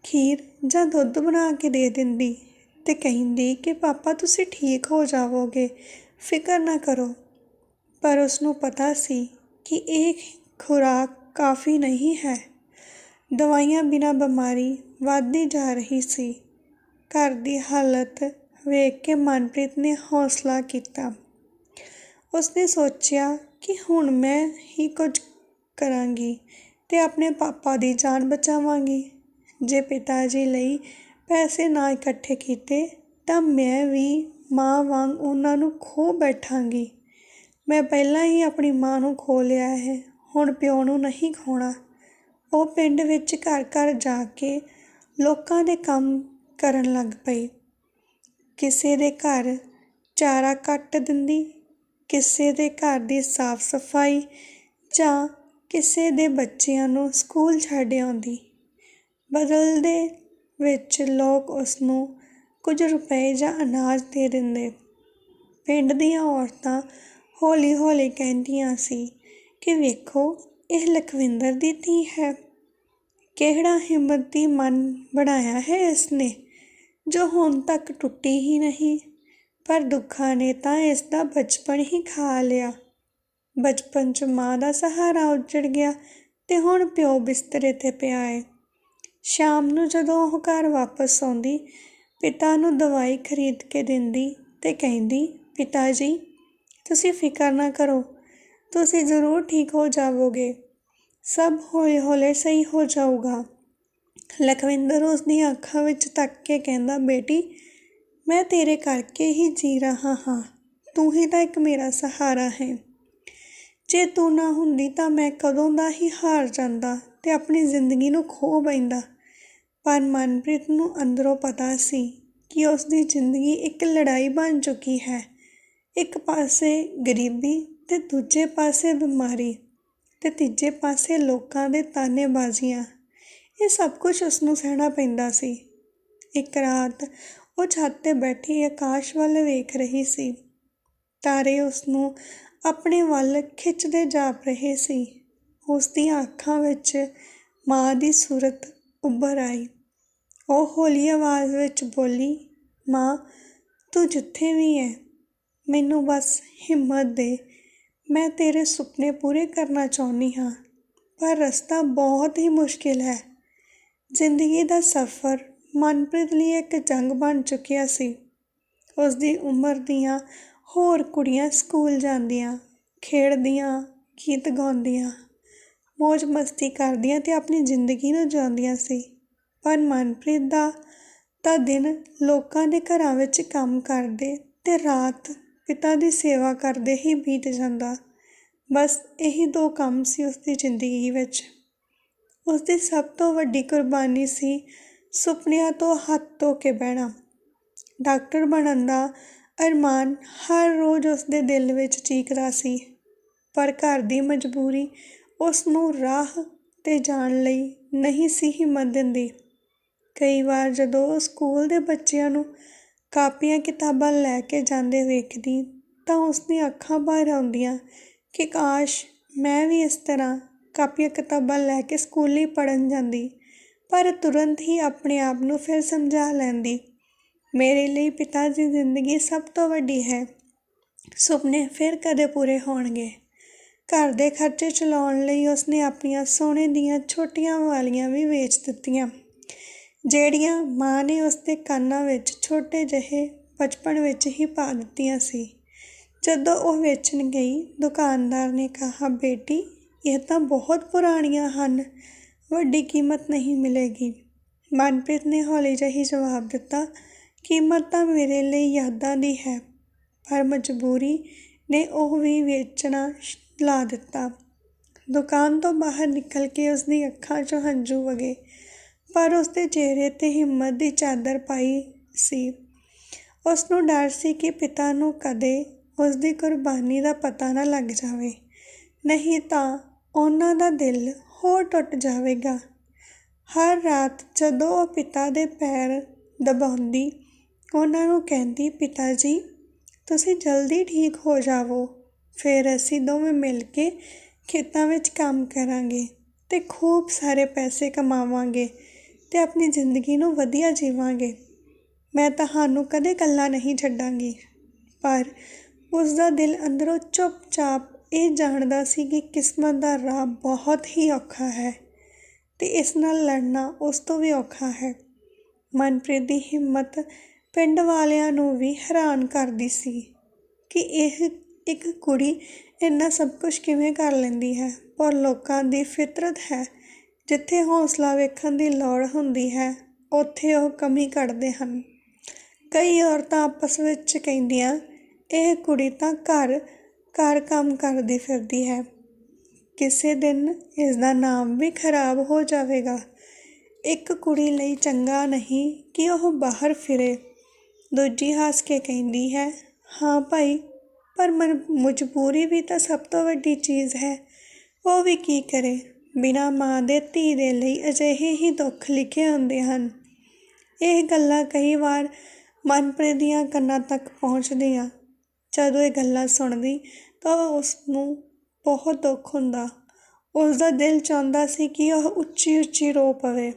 ਖੀਰ ਜਾਂ ਦੁੱਧ ਬਣਾ ਕੇ ਦੇ ਦਿੰਦੀ ਤੇ ਕਹਿੰਦੀ ਕਿ, ਪਾਪਾ, ਤੁਸੀਂ ਠੀਕ ਹੋ ਜਾਵੋਗੇ। ਫਿਕਰ ਨਾ ਕਰੋ। ਪਰ ਉਸ ਨੂੰ ਪਤਾ ਸੀ ਕਿ ਇਹ ਖੁਰਾਕ ਕਾਫੀ ਨਹੀਂ ਹੈ। ਦਵਾਈਆਂ ਬਿਨਾਂ ਬਿਮਾਰੀ ਵੱਧਦੀ ਜਾ ਰਹੀ ਸੀ। ਘਰ ਦੀ ਹਾਲਤ ਵੇਖ ਕੇ ਮਨਪ੍ਰੀਤ ਨੇ ਹੌਸਲਾ ਕੀਤਾ। ਉਸਨੇ ਸੋਚਿਆ ਕਿ ਹੁਣ ਮੈਂ ਹੀ ਕੁਝ ਕਰਾਂਗੀ ਤੇ ਆਪਣੇ ਪਾਪਾ ਦੀ ਜਾਨ ਬਚਾਵਾਂਗੀ। ਜੇ ਪਿਤਾ ਜੀ ਲਈ ਪੈਸੇ ਨਾ ਇਕੱਠੇ ਕੀਤੇ, ਤਾਂ ਮੈਂ ਵੀ ਮਾਂ ਵਾਂਗ ਉਹਨਾਂ ਨੂੰ ਖੋ ਬੈਠਾਂਗੀ। ਮੈਂ ਪਹਿਲਾਂ ਹੀ ਆਪਣੀ ਮਾਂ ਨੂੰ ਖੋ ਲਿਆ ਹੈ, ਹੁਣ ਪਿਓ ਨੂੰ ਨਹੀਂ ਖੋਣਾ ਉਹ ਪਿੰਡ ਵਿੱਚ ਘਰ ਘਰ ਜਾ ਕੇ ਲੋਕਾਂ ਦੇ ਕੰਮ ਕਰਨ ਲੱਗ ਪਈ। ਕਿਸੇ ਦੇ ਘਰ ਚਾਰਾ ਕੱਟ ਦਿੰਦੀ, ਕਿਸੇ ਦੇ ਘਰ ਦੀ ਸਾਫ਼ ਸਫ਼ਾਈ ਜਾਂ ਕਿਸੇ ਦੇ ਬੱਚਿਆਂ ਨੂੰ ਸਕੂਲ ਛੱਡ ਆਉਂਦੀ। ਬਦਲਦੇ ਵਿੱਚ ਲੋਕ ਉਸ ਨੂੰ ਕੁਝ ਰੁਪਏ ਜਾਂ ਅਨਾਜ ਦੇ ਦਿੰਦੇ। ਪਿੰਡ ਦੀਆਂ ਔਰਤਾਂ ਹੌਲੀ ਹੌਲੀ ਕਹਿੰਦੀਆਂ ਸੀ ਕਿ ਵੇਖੋ, ਇਹ ਲਖਵਿੰਦਰ ਦੀ ਧੀ ਹੈ। ਕਿਹੜਾ ਹਿੰਮਤ ਦੀ ਮਨ ਬਣਾਇਆ ਹੈ ਇਸਨੇ, ਜੋ ਹੁਣ ਤੱਕ ਟੁੱਟੀ ਹੀ ਨਹੀਂ, ਪਰ ਦੁੱਖਾਂ ਨੇ ਤਾਂ ਇਸ ਦਾ ਬਚਪਨ ਹੀ ਖਾ ਲਿਆ। ਬਚਪਨ 'ਚ ਮਾਂ ਦਾ ਸਹਾਰਾ ਉੱਜੜ ਗਿਆ ਤੇ ਹੁਣ ਪਿਓ ਬਿਸਤਰੇ ਤੇ ਪਿਆ ਏ। ਸ਼ਾਮ ਨੂੰ ਜਦੋਂ ਉਹ ਘਰ ਵਾਪਸ ਆਉਂਦੀ, ਪਿਤਾ ਨੂੰ ਦਵਾਈ ਖਰੀਦ ਕੇ ਦਿੰਦੀ ਤੇ ਕਹਿੰਦੀ, ਪਿਤਾ ਜੀ, ਤੁਸੀਂ ਫਿਕਰ ਨਾ ਕਰੋ, ਤੁਸੀਂ ਜ਼ਰੂਰ ਠੀਕ ਹੋ ਜਾਵੋਗੇ। ਸਭ ਹੌਲੇ ਹੌਲੇ ਸਹੀ ਹੋ ਜਾਊਗਾ। ਲਖਵਿੰਦਰ ਉਸ ਦੀਆਂ ਅੱਖਾਂ ਵਿੱਚ ਤੱਕ ਕੇ ਕਹਿੰਦਾ, ਬੇਟੀ, ਮੈਂ ਤੇਰੇ ਕਰਕੇ ਹੀ ਜੀ ਰਹਾ ਹਾਂ। ਤੂੰ ਹੀ ਤਾਂ ਇੱਕ ਮੇਰਾ ਸਹਾਰਾ ਹੈ। ਜੇ ਤੂੰ ਨਾ ਹੁੰਦੀ ਤਾਂ ਮੈਂ ਕਦੋਂ ਦਾ ਹੀ ਹਾਰ ਜਾਂਦਾ। ਅਤੇ ਆਪਣੀ ਜ਼ਿੰਦਗੀ ਨੂੰ ਖੋ ਬੈਂਦਾ ਪਰ ਮਨਪ੍ਰੀਤ ਨੂੰ ਅੰਦਰੋਂ ਪਤਾ ਸੀ ਕਿ ਉਸ ਦੀ ਜ਼ਿੰਦਗੀ ਇੱਕ ਲੜਾਈ ਬਣ ਚੁੱਕੀ ਹੈ। ਇੱਕ ਪਾਸੇ ਗਰੀਬੀ ਤੇ ਦੂਜੇ ਪਾਸੇ ਬਿਮਾਰੀ ਤੇ ਤੀਜੇ ਪਾਸੇ ਲੋਕਾਂ ਦੇ ਤਾਨੇਬਾਜ਼ੀਆਂ। ਇਹ ਸਭ ਕੁਝ ਉਸ ਨੂੰ ਸਹਿਣਾ ਪੈਂਦਾ ਸੀ। ਇੱਕ ਰਾਤ ਉਹ ਛੱਤ ਤੇ ਬੈਠੀ ਆਕਾਸ਼ ਵੱਲ ਵੇਖ ਰਹੀ ਸੀ। ਤਾਰੇ ਉਸ ਨੂੰ ਆਪਣੇ ਵੱਲ ਖਿੱਚਦੇ ਜਾ ਰਹੇ ਸੀ। ਉਸ ਦੀਆਂ ਅੱਖਾਂ ਵਿੱਚ ਮਾਂ ਦੀ ਸੂਰਤ ਉੱਭਰ ਆਈ। ਉਹ ਹੌਲੀ ਆਵਾਜ਼ ਵਿੱਚ ਬੋਲੀ, ਮਾਂ, ਤੂੰ ਜਿੱਥੇ ਵੀ ਹੈ ਮੈਨੂੰ ਬਸ ਹਿੰਮਤ ਦੇ। ਮੈਂ ਤੇਰੇ ਸੁਪਨੇ ਪੂਰੇ ਕਰਨਾ ਚਾਹੁੰਦੀ ਹਾਂ, ਪਰ ਰਸਤਾ ਬਹੁਤ ਹੀ ਮੁਸ਼ਕਿਲ ਹੈ। ਜ਼ਿੰਦਗੀ ਦਾ ਸਫ਼ਰ ਮਨਪ੍ਰੀਤ ਲਈ ਇੱਕ ਜੰਗ ਬਣ ਚੁੱਕਿਆ ਸੀ। ਉਸ ਦੀ ਉਮਰ ਦੀਆਂ ਹੋਰ ਕੁੜੀਆਂ ਸਕੂਲ ਜਾਂਦੀਆਂ, ਖੇਡਦੀਆਂ, ਗੀਤ ਗਾਉਂਦੀਆਂ ਮੌਜ ਮਸਤੀ ਕਰਦੀਆਂ ਅਤੇ ਆਪਣੀ ਜ਼ਿੰਦਗੀ ਨੂੰ ਜਿਉਂਦੀਆਂ ਸੀ। ਪਰ ਮਨਪ੍ਰੀਤ ਦਾ ਤਾਂ ਦਿਨ ਲੋਕਾਂ ਦੇ ਘਰਾਂ ਵਿੱਚ ਕੰਮ ਕਰਦੇ ਅਤੇ ਰਾਤ ਪਿਤਾ ਦੀ ਸੇਵਾ ਕਰਦੇ ਹੀ ਬੀਤ ਜਾਂਦਾ। ਬਸ ਇਹੀ ਦੋ ਕੰਮ ਸੀ ਉਸ ਦੀ ਜ਼ਿੰਦਗੀ ਵਿੱਚ। ਉਸ ਦੀ ਸਭ ਤੋਂ ਵੱਡੀ ਕੁਰਬਾਨੀ ਸੀ ਸੁਪਨਿਆਂ ਤੋਂ ਹੱਥ ਧੋ ਕੇ ਬਹਿਣਾ। ਡਾਕਟਰ ਬਣਨ ਦਾ ਅਰਮਾਨ ਹਰ ਰੋਜ਼ ਉਸ ਦੇ ਦਿਲ ਵਿੱਚ ਚੀਕਦਾ ਸੀ। ਪਰ ਘਰ ਦੀ ਮਜਬੂਰੀ ਉਸ ਨੂੰ ਰਾਹ ਤੇ ਜਾਣ ਲਈ ਨਹੀਂ ਸੀ ਹਿੰਮਤ ਦਿੰਦੀ। ਕਈ ਵਾਰ ਜਦੋਂ ਉਹ ਸਕੂਲ ਦੇ ਬੱਚਿਆਂ ਨੂੰ ਕਾਪੀਆਂ ਕਿਤਾਬਾਂ ਲੈ ਕੇ ਜਾਂਦੇ ਵੇਖਦੀ ਤਾਂ ਉਸ ਦੀਆਂ ਅੱਖਾਂ ਭਰ ਆਉਂਦੀਆਂ ਕਿ ਕਾਸ਼ ਮੈਂ ਵੀ ਇਸ ਤਰ੍ਹਾਂ ਕਾਪੀਆਂ ਕਿਤਾਬਾਂ ਲੈ ਕੇ ਸਕੂਲ ਹੀ ਪੜ੍ਹਨ ਜਾਂਦੀ, ਪਰ ਤੁਰੰਤ ਹੀ ਆਪਣੇ ਆਪ ਨੂੰ ਫਿਰ ਸਮਝਾ ਲੈਂਦੀ, ਮੇਰੇ ਲਈ ਪਿਤਾ ਦੀ ਜ਼ਿੰਦਗੀ ਸਭ ਤੋਂ ਵੱਡੀ ਹੈ। ਸੁਪਨੇ ਫਿਰ ਕਦੇ ਪੂਰੇ ਹੋਣਗੇ। ਘਰ ਦੇ ਖਰਚੇ ਚਲਾਉਣ ਲਈ ਉਸਨੇ ਆਪਣੀਆਂ ਸੋਨੇ ਦੀਆਂ ਛੋਟੀਆਂ ਵਾਲੀਆਂ ਵੀ ਵੇਚ ਦਿੱਤੀਆਂ, ਜਿਹੜੀਆਂ ਮਾਂ ਨੇ ਉਸਦੇ ਕੰਨਾਂ ਵਿੱਚ ਛੋਟੇ ਜਿਹੇ ਬਚਪਨ ਵਿੱਚ ਹੀ ਪਾ ਦਿੱਤੀਆਂ ਸੀ। ਜਦੋਂ ਉਹ ਵੇਚਣ ਗਈ, ਦੁਕਾਨਦਾਰ ਨੇ ਕਿਹਾ, ਬੇਟੀ, ਇਹ ਤਾਂ ਬਹੁਤ ਪੁਰਾਣੀਆਂ ਹਨ, ਵੱਡੀ ਕੀਮਤ ਨਹੀਂ ਮਿਲੇਗੀ। ਮਨਪ੍ਰੀਤ ਨੇ ਹੌਲੀ ਜਿਹੀ ਜਵਾਬ ਦਿੱਤਾ, ਕੀਮਤ ਤਾਂ ਮੇਰੇ ਲਈ ਯਾਦਾਂ ਦੀ ਹੈ, ਪਰ ਮਜਬੂਰੀ ਨੇ ਉਹ ਵੀ ਵੇਚਣਾ ਲਾ ਦਿੱਤਾ। ਦੁਕਾਨ ਤੋਂ ਬਾਹਰ ਨਿਕਲ ਕੇ ਉਸ ਦੀ ਅੱਖਾਂ 'ਚੋਂ ਹੰਝੂ ਵਗੇ, ਪਰ ਉਸ ਦੇ ਚਿਹਰੇ 'ਤੇ ਹਿੰਮਤ ਦੀ ਚਾਦਰ ਪਾਈ ਸੀ। ਉਸ ਨੂੰ ਡਰ ਸੀ ਕਿ ਪਿਤਾ ਨੂੰ ਕਦੇ ਉਸ ਦੀ ਕੁਰਬਾਨੀ ਦਾ ਪਤਾ ਨਾ ਲੱਗ ਜਾਵੇ। ਨਹੀਂ ਤਾਂ ਉਹਨਾਂ ਦਾ ਦਿਲ ਹੋਰ ਟੁੱਟ ਜਾਵੇਗਾ। ਹਰ ਰਾਤ ਜਦੋਂ ਉਹ ਪਿਤਾ ਦੇ ਪੈਰ ਦਬਾਉਂਦੀ, ਉਹਨਾਂ ਨੂੰ ਕਹਿੰਦੀ, ਪਿਤਾ ਜੀ, ਤੁਸੀਂ ਜਲਦੀ ਠੀਕ ਹੋ ਜਾਵੋ। ਫਿਰ ਅਸੀਂ ਦੋਵੇਂ ਮਿਲ ਕੇ ਖੇਤਾਂ ਵਿੱਚ ਕੰਮ ਕਰਾਂਗੇ ਅਤੇ ਖੂਬ ਸਾਰੇ ਪੈਸੇ ਕਮਾਵਾਂਗੇ ਅਤੇ ਆਪਣੀ ਜ਼ਿੰਦਗੀ ਨੂੰ ਵਧੀਆ ਜੀਵਾਂਗੇ। ਮੈਂ ਤੁਹਾਨੂੰ ਕਦੇ ਇਕੱਲਾ ਨਹੀਂ ਛੱਡਾਂਗੀ, ਪਰ ਉਸ ਦਾ ਦਿਲ ਅੰਦਰੋਂ ਚੁੱਪਚਾਪ ਇਹ ਜਾਣਦਾ ਸੀ ਕਿ ਕਿਸਮਤ ਦਾ ਰਾਹ ਬਹੁਤ ਹੀ ਔਖਾ ਹੈ ਤੇ ਇਸ ਨਾਲ ਲੜਨਾ ਉਸ ਤੋਂ ਵੀ ਔਖਾ ਹੈ। ਮਨਪ੍ਰੀਤ ਦੀ ਹਿੰਮਤ ਪਿੰਡ ਵਾਲਿਆਂ ਨੂੰ ਵੀ ਹੈਰਾਨ ਕਰਦੀ ਸੀ ਕਿ ਇਹ ਇੱਕ ਕੁੜੀ ਇੰਨਾ ਸਭ ਕੁਝ ਕਿਵੇਂ ਕਰ ਲੈਂਦੀ ਹੈ? ਪਰ ਲੋਕਾਂ ਦੀ ਫਿਤਰਤ ਹੈ। ਜਿੱਥੇ ਹੌਸਲਾ ਵੇਖਣ ਦੀ ਲੋੜ ਹੁੰਦੀ ਹੈ, ਉੱਥੇ ਉਹ ਕਮੀ ਕੱਢਦੇ ਹਨ। ਕਈ ਔਰਤਾਂ ਆਪਸ ਵਿੱਚ ਕਹਿੰਦੀਆਂ, ਇਹ ਕੁੜੀ ਤਾਂ ਘਰ ਘਰ ਕੰਮ ਕਰਦੀ ਫਿਰਦੀ ਹੈ। ਕਿਸੇ ਦਿਨ ਇਸ ਦਾ ਨਾਮ ਵੀ ਖਰਾਬ ਹੋ ਜਾਵੇਗਾ। ਇੱਕ ਕੁੜੀ ਲਈ ਚੰਗਾ ਨਹੀਂ ਕਿ ਉਹ ਬਾਹਰ ਫਿਰੇ। ਦੂਜੀ ਹੱਸ ਕੇ ਕਹਿੰਦੀ ਹੈ, ਹਾਂ ਭਾਈ ਪਰ ਮਨ ਮਜਬੂਰੀ ਵੀ ਤਾਂ ਸਭ ਤੋਂ ਵੱਡੀ ਚੀਜ਼ ਹੈ। ਉਹ ਵੀ ਕੀ ਕਰੇ? ਬਿਨਾਂ ਮਾਂ ਦੇ ਧੀ ਦੇ ਲਈ ਅਜਿਹੇ ਹੀ ਦੁੱਖ ਲਿਖੇ ਹੁੰਦੇ ਹਨ। ਇਹ ਗੱਲਾਂ ਕਈ ਵਾਰ ਮਨਪ੍ਰੀਤ ਦੀਆਂ ਕੰਨਾਂ ਤੱਕ ਪਹੁੰਚਦੀਆਂ। ਜਦੋਂ ਇਹ ਗੱਲਾਂ ਸੁਣਦੀ ਤਾਂ ਉਸ ਨੂੰ ਬਹੁਤ ਦੁੱਖ ਹੁੰਦਾ। ਉਸ ਦਾ ਦਿਲ ਚਾਹੁੰਦਾ ਸੀ ਕਿ ਉਹ ਉੱਚੀ ਉੱਚੀ ਰੋ ਪਵੇ।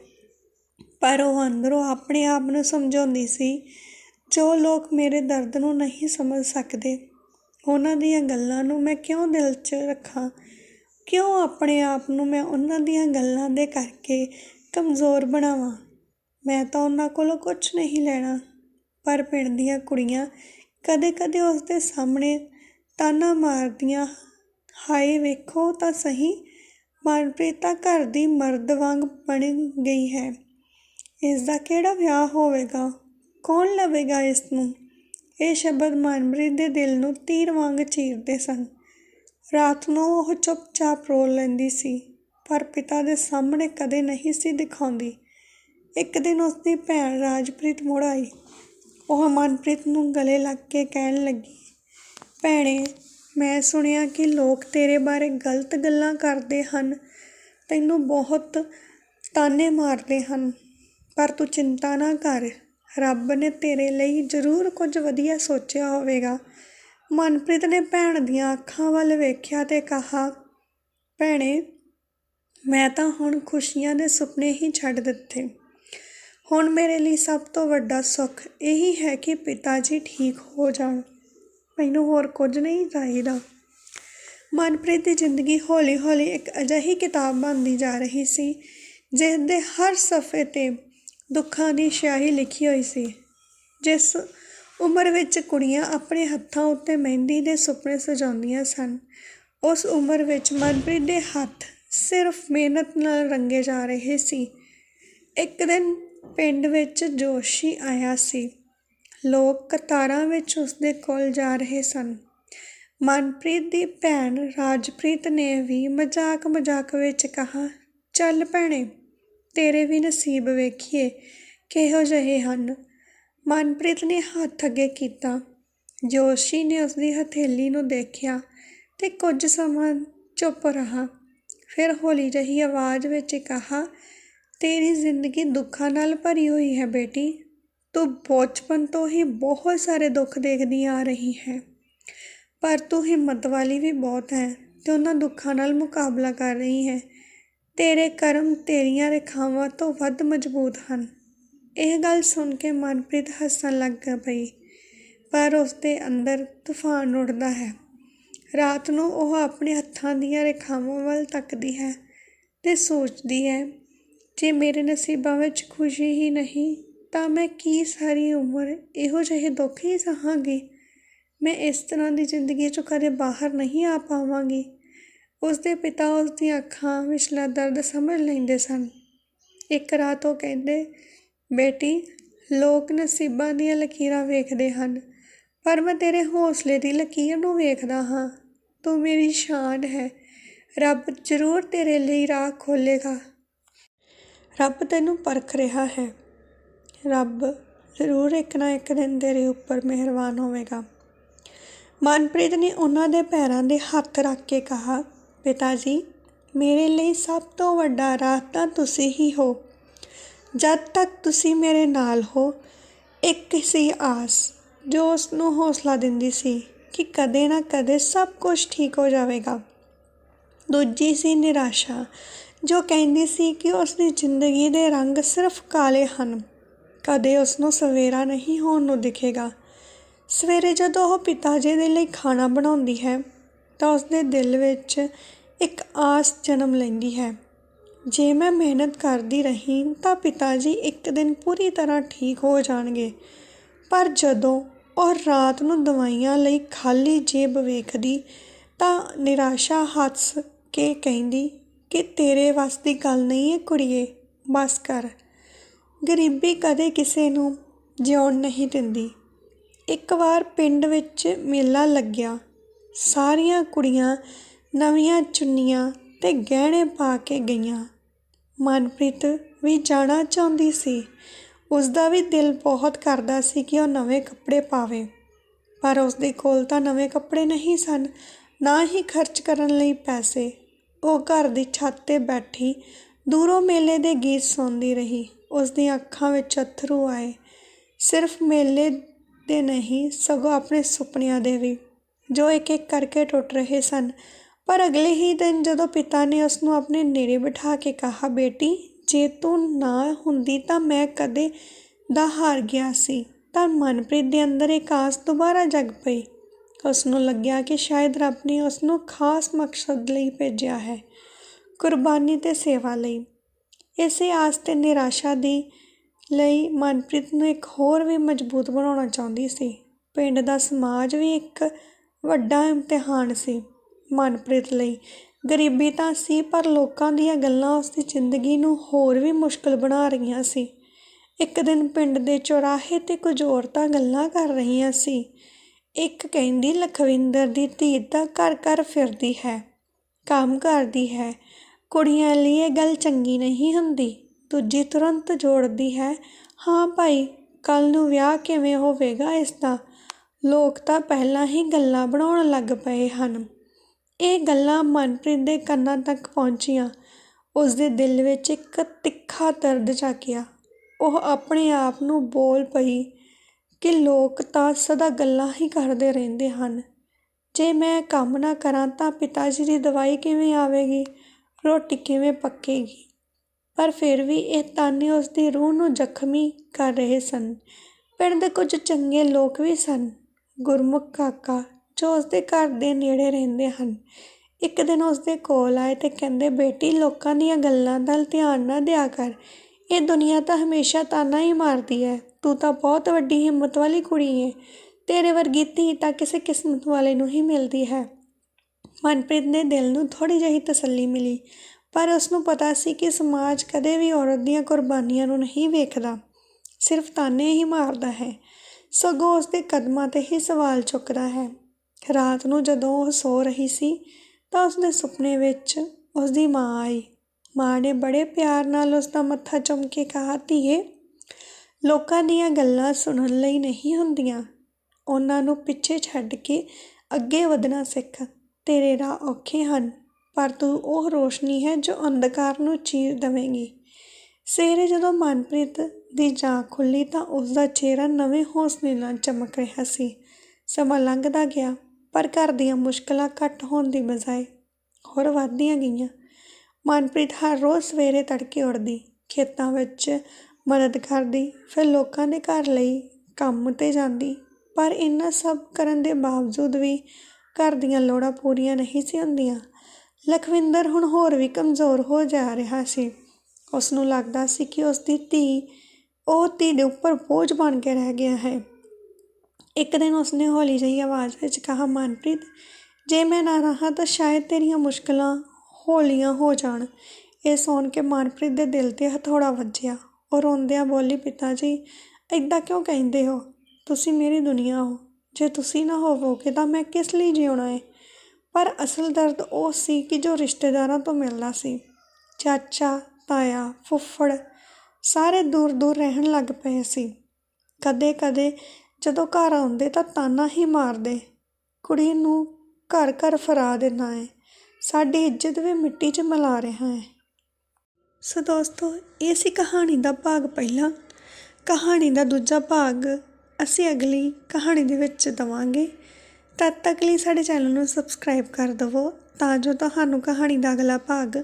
ਪਰ ਉਹ ਅੰਦਰੋਂ ਆਪਣੇ ਆਪ ਨੂੰ ਸਮਝਾਉਂਦੀ ਸੀ, ਜੋ ਲੋਕ ਮੇਰੇ ਦਰਦ ਨੂੰ ਨਹੀਂ ਸਮਝ ਸਕਦੇ ਉਹਨਾਂ ਦੀਆਂ ਗੱਲਾਂ ਨੂੰ ਮੈਂ ਕਿਉਂ ਦਿਲ 'ਚ ਰੱਖਾਂ? ਕਿਉਂ ਆਪਣੇ ਆਪ ਨੂੰ ਮੈਂ ਉਹਨਾਂ ਦੀਆਂ ਗੱਲਾਂ ਦੇ ਕਰਕੇ ਕਮਜ਼ੋਰ ਬਣਾਵਾਂ? ਮੈਂ ਤਾਂ ਉਹਨਾਂ ਕੋਲੋਂ ਕੁਝ ਨਹੀਂ ਲੈਣਾ। ਪਰ ਪਿੰਡ ਦੀਆਂ ਕੁੜੀਆਂ ਕਦੇ-ਕਦੇ ਉਸ ਦੇ ਸਾਹਮਣੇ ਤਾਨਾ ਮਾਰਦੀਆਂ ਹਾਏ, ਵੇਖੋ ਤਾਂ ਸਹੀ। ਮਨਪ੍ਰੀਤ ਤਾਂ ਘਰ ਦੀ ਮਰਦ ਵਾਂਗ ਬਣ ਗਈ ਹੈ। ਇਸ ਦਾ ਕਿਹੜਾ ਵਿਆਹ ਹੋਵੇਗਾ? ਕੌਣ ਲਵੇਗਾ ਇਸ ਨੂੰ? ਇਹ ਸ਼ਬਦ ਮਨਪ੍ਰੀਤ ਦੇ ਦਿਲ ਨੂੰ ਤੀਰ ਵਾਂਗ ਚੀਰਦੇ ਸਨ। ਰਾਤ ਨੂੰ ਉਹ ਚੁੱਪਚਾਪ ਰੋ ਲੈਂਦੀ ਸੀ, ਪਰ ਪਿਤਾ ਦੇ ਸਾਹਮਣੇ ਕਦੇ ਨਹੀਂ ਸੀ ਦਿਖਾਉਂਦੀ। ਇੱਕ ਦਿਨ ਉਸ ਦੀ ਭੈਣ ਰਾਜਪ੍ਰੀਤ ਮੁੜ ਆਈ। ਉਹ ਮਨਪ੍ਰੀਤ ਨੂੰ ਗਲੇ ਲੱਗ ਕੇ ਕਹਿਣ ਲੱਗੀ, ਭੈਣੇ, ਮੈਂ ਸੁਣਿਆ ਕਿ ਲੋਕ ਤੇਰੇ ਬਾਰੇ ਗਲਤ ਗੱਲਾਂ ਕਰਦੇ ਹਨ। ਤੈਨੂੰ ਬਹੁਤ ਤਾਨੇ ਮਾਰਦੇ ਹਨ, ਪਰ ਤੂੰ ਚਿੰਤਾ ਨਾ ਕਰ। ਰੱਬ ਨੇ ਤੇਰੇ ਲਈ ਜ਼ਰੂਰ ਕੁਝ ਵਧੀਆ ਸੋਚਿਆ ਹੋਵੇਗਾ। ਮਨਪ੍ਰੀਤ ਨੇ ਭੈਣ ਦੀਆਂ ਅੱਖਾਂ ਵੱਲ ਵੇਖਿਆ ਤੇ ਕਹਾ, ਭੈਣੇ, ਮੈਂ ਤਾਂ ਹੁਣ ਖੁਸ਼ੀਆਂ ਦੇ ਸੁਪਨੇ ਹੀ ਛੱਡ ਦਿੱਤੇ। ਹੁਣ ਮੇਰੇ ਲਈ ਸਭ ਤੋਂ ਵੱਡਾ ਸੁੱਖ ਇਹੀ ਹੈ ਕਿ ਪਿਤਾ ਜੀ ਠੀਕ ਹੋ ਜਾਣ। ਮੈਨੂੰ ਹੋਰ ਕੁਝ ਨਹੀਂ ਚਾਹੀਦਾ ਮਨਪ੍ਰੀਤ ਦੀ ਜ਼ਿੰਦਗੀ ਹੌਲੀ-ਹੌਲੀ ਇੱਕ ਅਜਿਹੀ ਕਿਤਾਬ ਬਣਦੀ ਜਾ ਰਹੀ ਸੀ ਜਿਸ ਦੇ ਹਰ ਸਫ਼ੇ ਤੇ ਦੁੱਖਾਂ ਦੀ ਸ਼ਿਆਹੀ ਲਿਖੀ ਹੋਈ ਸੀ। ਜਿਸ ਉਮਰ ਵਿੱਚ ਕੁੜੀਆਂ ਆਪਣੇ ਹੱਥਾਂ ਉੱਤੇ ਮਹਿੰਦੀ ਦੇ ਸੁਪਨੇ ਸਜਾਉਂਦੀਆਂ ਸਨ, ਉਸ ਉਮਰ ਵਿੱਚ ਮਨਪ੍ਰੀਤ ਦੇ ਹੱਥ ਸਿਰਫ ਮਿਹਨਤ ਨਾਲ ਰੰਗੇ ਜਾ ਰਹੇ ਸੀ। ਇੱਕ ਦਿਨ ਪਿੰਡ ਵਿੱਚ ਜੋਸ਼ੀ ਆਇਆ ਸੀ। ਲੋਕ ਕਤਾਰਾਂ ਵਿੱਚ ਉਸ ਦੇ ਕੋਲ ਜਾ ਰਹੇ ਸਨ। ਮਨਪ੍ਰੀਤ ਦੀ ਭੈਣ ਰਾਜਪ੍ਰੀਤ ਨੇ ਵੀ ਮਜ਼ਾਕ ਮਜ਼ਾਕ ਵਿੱਚ ਕਹਾ, ਚੱਲ ਭੈਣੇ ਤੇਰੇ ਵੀ ਨਸੀਬ ਵੇਖੀਏ, ਕਿਹੋ ਜਿਹੇ ਹਨ। ਮਨਪ੍ਰੀਤ ਨੇ ਹੱਥ ਅੱਗੇ ਕੀਤਾ। ਜੋਸ਼ੀ ਨੇ ਉਸ ਦੀ ਹਥੇਲੀ ਨੂੰ ਦੇਖਿਆ ਤੇ ਕੁਝ ਸਮਾਂ ਚੁੱਪ ਰਹਾ। ਫਿਰ ਹੌਲੀ ਜਿਹੀ ਆਵਾਜ਼ ਵਿੱਚ ਕਹਾ, ਤੇਰੀ ਜ਼ਿੰਦਗੀ ਦੁੱਖਾਂ ਨਾਲ ਭਰੀ ਹੋਈ ਹੈ ਬੇਟੀ। ਤੂੰ ਬਚਪਨ ਤੋਂ ਹੀ ਬਹੁਤ ਸਾਰੇ ਦੁੱਖ ਦੇਖਦੀ ਆ ਰਹੀ ਹੈ। ਪਰ ਤੂੰ ਹਿੰਮਤ ਵਾਲੀ ਵੀ ਬਹੁਤ ਹੈ ਤੇ ਉਹਨਾਂ ਦੁੱਖਾਂ ਨਾਲ ਮੁਕਾਬਲਾ ਕਰ ਰਹੀ ਹੈ। ਤੇਰੇ ਕਰਮ ਤੇਰੀਆਂ ਰੇਖਾਵਾਂ ਤੋਂ ਵੱਧ ਮਜ਼ਬੂਤ ਹਨ। ਇਹ ਗੱਲ ਸੁਣ ਕੇ ਮਨਪ੍ਰੀਤ ਹੱਸਣ ਲੱਗ ਪਈ ਪਰ ਉਸ ਦੇ ਅੰਦਰ ਤੂਫਾਨ ਉੱਠਦਾ ਹੈ। ਰਾਤ ਨੂੰ ਉਹ ਆਪਣੇ ਹੱਥਾਂ ਦੀਆਂ ਰੇਖਾਵਾਂ ਵੱਲ ਤੱਕਦੀ ਹੈ ਤੇ ਸੋਚਦੀ ਹੈ, ਜੇ ਮੇਰੇ ਨਸੀਬਾਂ ਵਿੱਚ ਖੁਸ਼ੀ ਹੀ ਨਹੀਂ, ਤਾਂ ਮੈਂ ਕੀ ਸਾਰੀ ਉਮਰ ਇਹੋ ਜਿਹੇ ਦੁੱਖ ਹੀ ਸਹਾਂਗੀ? ਮੈਂ ਇਸ ਤਰ੍ਹਾਂ ਦੀ ਜ਼ਿੰਦਗੀ ਚੋਂ ਕਦੇ ਬਾਹਰ ਨਹੀਂ ਆ ਪਾਵਾਂਗੀ। ਉਸ ਦੇ ਪਿਤਾ ਉਸ ਦੀਆਂ ਅੱਖਾਂ ਵਿਚਲਾ ਦਰਦ ਸਮਝ ਲੈਂਦੇ ਸਨ। ਇੱਕ ਰਾਤ ਉਹ ਕਹਿੰਦੇ, ਬੇਟੀ, ਲੋਕ ਨਸੀਬਾਂ ਦੀਆਂ ਲਕੀਰਾਂ ਵੇਖਦੇ ਹਨ, ਪਰ ਮੈਂ ਤੇਰੇ ਹੌਸਲੇ ਦੀ ਲਕੀਰ ਨੂੰ ਵੇਖਦਾ ਹਾਂ। ਤੂੰ ਮੇਰੀ ਸ਼ਾਨ ਹੈ। ਰੱਬ ਜ਼ਰੂਰ ਤੇਰੇ ਲਈ ਰਾਹ ਖੋਲੇਗਾ ਰੱਬ ਤੈਨੂੰ ਪਰਖ ਰਿਹਾ ਹੈ। ਰੱਬ ਜ਼ਰੂਰ ਇੱਕ ਨਾ ਇੱਕ ਦਿਨ ਤੇਰੇ ਉੱਪਰ ਮਿਹਰਬਾਨ ਹੋਵੇਗਾ। ਮਨਪ੍ਰੀਤ ਨੇ ਉਹਨਾਂ ਦੇ ਪੈਰਾਂ ਦੇ ਹੱਥ ਰੱਖ ਕੇ ਕਹਾ ਪਿਤਾ ਜੀ, ਮੇਰੇ ਲਈ ਸਭ ਤੋਂ ਵੱਡਾ ਰਾਹ ਤਾਂ ਤੁਸੀਂ ਹੀ ਹੋ। ਜਦ ਤੱਕ ਤੁਸੀਂ ਮੇਰੇ ਨਾਲ ਹੋ, ਇੱਕ ਸੀ ਆਸ, ਜੋ ਉਸ ਨੂੰ ਹੌਸਲਾ ਦਿੰਦੀ ਸੀ ਕਿ ਕਦੇ ਨਾ ਕਦੇ ਸਭ ਕੁਝ ਠੀਕ ਹੋ ਜਾਵੇਗਾ। ਦੂਜੀ ਸੀ ਨਿਰਾਸ਼ਾ, ਜੋ ਕਹਿੰਦੀ ਸੀ ਕਿ ਉਸ ਦੀ ਜ਼ਿੰਦਗੀ ਦੇ ਰੰਗ ਸਿਰਫ ਕਾਲੇ ਹਨ। ਕਦੇ ਉਸ ਨੂੰ ਸਵੇਰਾ ਨਹੀਂ ਹੋਣ ਨੂੰ ਦਿਖੇਗਾ। ਸਵੇਰੇ ਜਦੋਂ ਉਹ ਪਿਤਾ ਜੀ ਦੇ ਲਈ ਖਾਣਾ ਬਣਾਉਂਦੀ ਹੈ ਤਾਂ ਉਸਦੇ ਦਿਲ ਵਿੱਚ ਇੱਕ ਆਸ ਜਨਮ ਲੈਂਦੀ ਹੈ। ਜੇ ਮੈਂ ਮਿਹਨਤ ਕਰਦੀ ਰਹੀ ਤਾਂ ਪਿਤਾ ਜੀ ਇੱਕ ਦਿਨ ਪੂਰੀ ਤਰ੍ਹਾਂ ਠੀਕ ਹੋ ਜਾਣਗੇ। ਪਰ ਜਦੋਂ ਉਹ ਰਾਤ ਨੂੰ ਦਵਾਈਆਂ ਲਈ ਖਾਲੀ ਜੇਬ ਵੇਖਦੀ ਤਾਂ ਨਿਰਾਸ਼ਾ ਹੱਸ ਕੇ ਕਹਿੰਦੀ, ਕਿ ਤੇਰੇ ਵੱਸ ਦੀ ਗੱਲ ਨਹੀਂ ਹੈ ਕੁੜੀਏ, ਬਸ ਕਰ। ਗਰੀਬੀ ਕਦੇ ਕਿਸੇ ਨੂੰ ਜਿਉਣ ਨਹੀਂ ਦਿੰਦੀ। ਇੱਕ ਵਾਰ ਪਿੰਡ ਵਿੱਚ ਮੇਲਾ ਲੱਗਿਆ। ਸਾਰੀਆਂ ਕੁੜੀਆਂ ਨਵੀਆਂ ਚੁੰਨੀਆਂ ਤੇ ਗਹਿਣੇ ਪਾ ਕੇ ਗਈਆਂ। ਮਨਪ੍ਰੀਤ ਵੀ ਜਾਣਾ ਚਾਹੁੰਦੀ ਸੀ। ਉਸ ਦਾ ਵੀ ਦਿਲ ਬਹੁਤ ਕਰਦਾ ਸੀ ਕਿ ਉਹ ਨਵੇਂ ਕੱਪੜੇ ਪਾਵੇ। ਪਰ ਉਸ ਦੇ ਕੋਲ ਤਾਂ ਨਵੇਂ ਕੱਪੜੇ ਨਹੀਂ ਸਨ, ਨਾ ਹੀ ਖਰਚ ਕਰਨ ਲਈ ਪੈਸੇ। ਉਹ ਘਰ ਦੀ ਛੱਤ ਤੇ ਬੈਠੀ ਦੂਰੋਂ ਮੇਲੇ ਦੇ ਗੀਤ ਸੁਣਦੀ ਰਹੀ। ਉਸ ਦੀਆਂ ਅੱਖਾਂ ਵਿੱਚ ਅਥਰੂ ਆਏ। ਸਿਰਫ ਮੇਲੇ ਦੇ ਨਹੀਂ, ਸਗੋਂ ਆਪਣੇ ਸੁਪਨਿਆਂ ਦੇ ਵੀ। ਜੋ ਇੱਕ ਇੱਕ ਕਰਕੇ ਟੁੱਟ ਰਹੇ ਸਨ। ਪਰ ਅਗਲੇ ਹੀ ਦਿਨ ਜਦੋਂ ਪਿਤਾ ਨੇ ਉਸ ਨੂੰ ਆਪਣੇ ਨੇੜੇ ਬਿਠਾ ਕੇ ਕਿਹਾ, ਬੇਟੀ, ਜੇ ਤੂੰ ਨਾ ਹੁੰਦੀ ਤਾਂ ਮੈਂ ਕਦੇ ਦਾ ਹਾਰ ਗਿਆ ਸੀ। ਤਾਂ ਮਨਪ੍ਰੀਤ ਦੇ ਅੰਦਰ ਇੱਕ ਆਸ ਦੁਬਾਰਾ ਜਗ ਪਈ। ਉਸ ਨੂੰ ਲੱਗਿਆ ਕਿ ਸ਼ਾਇਦ ਰੱਬ ਨੇ ਉਸ ਨੂੰ ਖਾਸ ਮਕਸਦ ਲਈ ਭੇਜਿਆ ਹੈ, ਕੁਰਬਾਨੀ ਤੇ ਸੇਵਾ ਲਈ। ਇਸੇ ਆਸ ਤੇ ਨਿਰਾਸ਼ਾ ਦੀ ਲਈ ਮਨਪ੍ਰੀਤ ਨੂੰ ਇੱਕ ਹੋਰ ਵੀ ਮਜ਼ਬੂਤ ਬਣਾਉਣਾ ਚਾਹੁੰਦੀ ਸੀ। ਪਿੰਡ ਦਾ ਸਮਾਜ ਵੀ ਇੱਕ ਵੱਡਾ ਇਮਤਿਹਾਨ ਸੀ ਮਨਪ੍ਰੀਤ ਲਈ। ਗਰੀਬੀ ਤਾਂ ਸੀ, ਪਰ ਲੋਕਾਂ ਦੀਆਂ ਗੱਲਾਂ ਉਸ ਦੀ ਜ਼ਿੰਦਗੀ ਨੂੰ ਹੋਰ ਵੀ ਮੁਸ਼ਕਲ ਬਣਾ ਰਹੀਆਂ ਸੀ। ਇੱਕ ਦਿਨ ਪਿੰਡ ਦੇ ਚੌਰਾਹੇ ਤੇ ਕੁਝ ਔਰਤਾਂ ਗੱਲਾਂ ਕਰ ਰਹੀਆਂ ਸੀ। ਇੱਕ ਕਹਿੰਦੀ, ਲਖਵਿੰਦਰ ਦੀ ਧੀ ਤਾਂ ਘਰ ਘਰ ਫਿਰਦੀ ਹੈ, ਕੰਮ ਕਰਦੀ ਹੈ, ਕੁੜੀਆਂ ਲਈ ਇਹ ਗੱਲ ਚੰਗੀ ਨਹੀਂ ਹੁੰਦੀ, ਦੂਜੀ ਤੁਰੰਤ ਜੋੜਦੀ ਹੈ, ਹਾਂ ਭਾਈ ਕੱਲ ਨੂੰ ਵਿਆਹ ਕਿਵੇਂ ਹੋਵੇਗਾ ਇਸ ਦਾ? ਲੋਕ ਤਾਂ ਪਹਿਲਾਂ ਹੀ ਗੱਲਾਂ ਬਣਾਉਣ ਲੱਗ ਪਏ ਹਨ। ਇਹ ਗੱਲਾਂ ਮਨਪ੍ਰੀਤ ਦੇ ਕੰਨਾਂ ਤੱਕ ਪਹੁੰਚੀਆਂ। ਉਸ ਦੇ ਦਿਲ ਵਿੱਚ ਇੱਕ ਤਿੱਖਾ ਦਰਦ ਜਾਗਿਆ। ਉਹ ਆਪਣੇ ਆਪ ਨੂੰ ਬੋਲ ਪਈ ਕਿ ਲੋਕ ਤਾਂ ਸਦਾ ਗੱਲਾਂ ਹੀ ਕਰਦੇ ਰਹਿੰਦੇ ਹਨ। ਜੇ ਮੈਂ ਕੰਮ ਨਾ ਕਰਾਂ ਤਾਂ ਪਿਤਾ ਜੀ ਦੀ ਦਵਾਈ ਕਿਵੇਂ ਆਵੇਗੀ? ਰੋਟੀ ਕਿਵੇਂ ਪੱਕੇਗੀ? ਪਰ ਫਿਰ ਵੀ ਇਹ ਤਾਨੇ ਉਸ ਦੀ ਰੂਹ ਨੂੰ ਜ਼ਖਮੀ ਕਰ ਰਹੇ ਸਨ। ਪਿੰਡ ਦੇ ਕੁਝ ਚੰਗੇ ਲੋਕ ਵੀ ਸਨ। ਗੁਰਮੁਖ ਕਾਕਾ, ਜੋ ਉਸਦੇ ਘਰ ਦੇ ਨੇੜੇ ਰਹਿੰਦੇ ਹਨ। ਇੱਕ ਦਿਨ ਉਸਦੇ ਕੋਲ ਆਏ ਅਤੇ ਕਹਿੰਦੇ, ਬੇਟੀ, ਲੋਕਾਂ ਦੀਆਂ ਗੱਲਾਂ ਦਾ ਧਿਆਨ ਨਾ ਦਿਆ ਕਰ। ਇਹ ਦੁਨੀਆ ਤਾਂ ਹਮੇਸ਼ਾ ਤਾਨਾ ਹੀ ਮਾਰਦੀ ਹੈ। ਤੂੰ ਤਾਂ ਬਹੁਤ ਵੱਡੀ ਹਿੰਮਤ ਵਾਲੀ ਕੁੜੀ ਹੈ ਤੇਰੇ ਵਰਗੀ ਧੀ ਤਾਂ ਕਿਸੇ ਕਿਸਮਤ ਵਾਲੇ ਨੂੰ ਹੀ ਮਿਲਦੀ ਹੈ। ਮਨਪ੍ਰੀਤ ਨੇ ਦਿਲ ਨੂੰ ਥੋੜੀ ਜਿਹੀ ਤਸੱਲੀ ਮਿਲੀ, ਪਰ ਉਸ ਨੂੰ ਪਤਾ ਸੀ ਕਿ ਸਮਾਜ ਕਦੇ ਵੀ ਔਰਤ ਦੀਆਂ ਕੁਰਬਾਨੀਆਂ ਨੂੰ ਨਹੀਂ ਵੇਖਦਾ। ਸਿਰਫ ਤਾਨੇ ਹੀ ਮਾਰਦਾ ਹੈ। ਸਗੋਂ ਉਸ ਦੇ ਕਦਮਾਂ ਤੇ ਹੀ ਸਵਾਲ ਚੁੱਕਦਾ ਹੈ। ਰਾਤ ਨੂੰ ਜਦੋਂ ਉਹ ਸੋ ਰਹੀ ਸੀ, ਤਾਂ ਉਸ ਦੇ ਸੁਪਨੇ ਵਿੱਚ ਉਸ ਦੀ ਮਾਂ ਆਈ। ਮਾਂ ਨੇ ਬੜੇ ਪਿਆਰ ਨਾਲ ਉਸ ਦਾ ਮੱਥਾ ਚੁੰਮ ਕੇ ਕਿਹਾ, ਧੀਏ, ਲੋਕਾਂ ਦੀਆਂ ਗੱਲਾਂ ਸੁਣਨ ਲਈ ਨਹੀਂ ਹੁੰਦੀਆਂ। ਉਹਨਾਂ ਨੂੰ ਪਿੱਛੇ ਛੱਡ ਕੇ ਅੱਗੇ ਵਧਣਾ ਸਿੱਖ। ਤੇਰੇ ਰਾਹ ਔਖੇ ਹਨ, ਪਰ ਤੂੰ ਉਹ ਰੋਸ਼ਨੀ ਹੈ ਜੋ ਅੰਧਕਾਰ ਨੂੰ ਚੀਰ ਦੇਵੇਂਗੀ। ਸਵੇਰੇ ਜਦੋਂ ਮਨਪ੍ਰੀਤ ਦੀ ਜਾਂਚ ਖੁੱਲ੍ਹੀ ਤਾਂ ਉਸ ਦਾ ਚਿਹਰਾ ਨਵੇਂ ਹੌਸਲੇ ਨਾਲ ਚਮਕ ਰਿਹਾ ਸੀ। ਸਮਾਂ ਲੰਘਦਾ ਗਿਆ, ਪਰ ਘਰ ਦੀਆਂ ਮੁਸ਼ਕਲਾਂ ਘੱਟ ਹੋਣ ਦੀ ਬਜਾਏ ਹੋਰ ਵੱਧਦੀਆਂ ਗਈਆਂ। ਮਨਪ੍ਰੀਤ ਹਰ ਰੋਜ਼ ਸਵੇਰੇ ਤੜਕੇ ਉੱਠਦੀ, ਖੇਤਾਂ ਵਿੱਚ ਮਦਦ ਕਰਦੀ, ਫਿਰ ਲੋਕਾਂ ਦੇ ਘਰ ਲਈ ਕੰਮ 'ਤੇ ਜਾਂਦੀ, ਪਰ ਇਹਨਾਂ ਸਭ ਕਰਨ ਦੇ ਬਾਵਜੂਦ ਵੀ ਘਰ ਦੀਆਂ ਲੋੜਾਂ ਪੂਰੀਆਂ ਨਹੀਂ ਸੀ ਹੁੰਦੀਆਂ। ਲਖਵਿੰਦਰ ਹੁਣ ਹੋਰ ਵੀ ਕਮਜ਼ੋਰ ਹੋ ਜਾ ਰਿਹਾ ਸੀ। ਉਸ ਨੂੰ ਲੱਗਦਾ ਸੀ ਕਿ ਉਸ ਦੀ ਧੀ ਉਹ ਧੀ ਦੇ ਉੱਪਰ ਬੋਝ ਬਣ ਕੇ ਰਹਿ ਗਿਆ ਹੈ। ਇੱਕ ਦਿਨ ਉਸਨੇ ਹੌਲੀ ਜਿਹੀ ਆਵਾਜ਼ ਵਿੱਚ ਕਿਹਾ, ਮਨਪ੍ਰੀਤ, ਜੇ ਮੈਂ ਨਾ ਰਹਾ ਤਾਂ ਸ਼ਾਇਦ ਤੇਰੀਆਂ ਮੁਸ਼ਕਲਾਂ ਹੌਲੀਆਂ ਹੋ ਜਾਣ। ਇਹ ਸੁਣ ਕੇ ਮਨਪ੍ਰੀਤ ਦੇ ਦਿਲ ਤੇ ਹਥੌੜਾ ਵੱਜਿਆ ਉਹ ਰੋਂਦਿਆਂ ਬੋਲੀ ਪਿਤਾ ਜੀ ਐਦਾਂ ਕਿਉਂ ਕਹਿੰਦੇ ਹੋ? ਤੁਸੀਂ ਮੇਰੀ ਦੁਨੀਆ ਹੋ। ਜੇ ਤੁਸੀਂ ਨਾ ਹੋਵੋਗੇ ਤਾਂ ਮੈਂ ਕਿਸ ਲਈ ਜਿਉਣਾ ਹੈ ਪਰ ਅਸਲ ਦਰਦ ਉਹ ਸੀ ਕਿ ਜੋ ਰਿਸ਼ਤੇਦਾਰਾਂ ਤੋਂ ਮਿਲਦਾ ਸੀ। ਚਾਚਾ, ਤਾਇਆ, ਫੁੱਫੜ ਸਾਰੇ ਦੂਰ ਦੂਰ ਰਹਿਣ ਲੱਗ ਪਏ ਸੀ। ਕਦੇ ਕਦੇ ਜਦੋਂ ਘਰ ਆਉਂਦੇ ਤਾਂ ਤਾਨਾ ਹੀ ਮਾਰਦੇ। ਕੁੜੀ ਨੂੰ ਘਰ ਘਰ ਫਰਾ ਦੇਣਾ ਹੈ ਸਾਡੀ ਇੱਜ਼ਤ ਵੀ ਮਿੱਟੀ 'ਚ ਮਿਲਾ ਰਿਹਾ ਹੈ ਸੋ ਦੋਸਤੋ, ਇਹ ਸੀ ਕਹਾਣੀ ਦਾ ਭਾਗ ਪਹਿਲਾ। ਕਹਾਣੀ ਦਾ ਦੂਜਾ ਭਾਗ ਅਸੀਂ ਅਗਲੀ ਕਹਾਣੀ ਦੇ ਵਿੱਚ ਦਵਾਂਗੇ। ਤਦ ਤੱਕ ਲਈ ਸਾਡੇ ਚੈਨਲ ਨੂੰ ਸਬਸਕ੍ਰਾਈਬ ਕਰ ਦਵੋ ਤਾਂ ਜੋ ਤੁਹਾਨੂੰ ਕਹਾਣੀ ਦਾ ਅਗਲਾ ਭਾਗ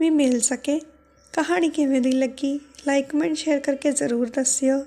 ਵੀ ਮਿਲ ਸਕੇ। ਕਹਾਣੀ ਕਿਵੇਂ ਦੀ ਲੱਗੀ? ਲਾਈਕ ਕਮੈਂਟ ਸ਼ੇਅਰ ਕਰਕੇ ਜ਼ਰੂਰ ਦੱਸਿਓ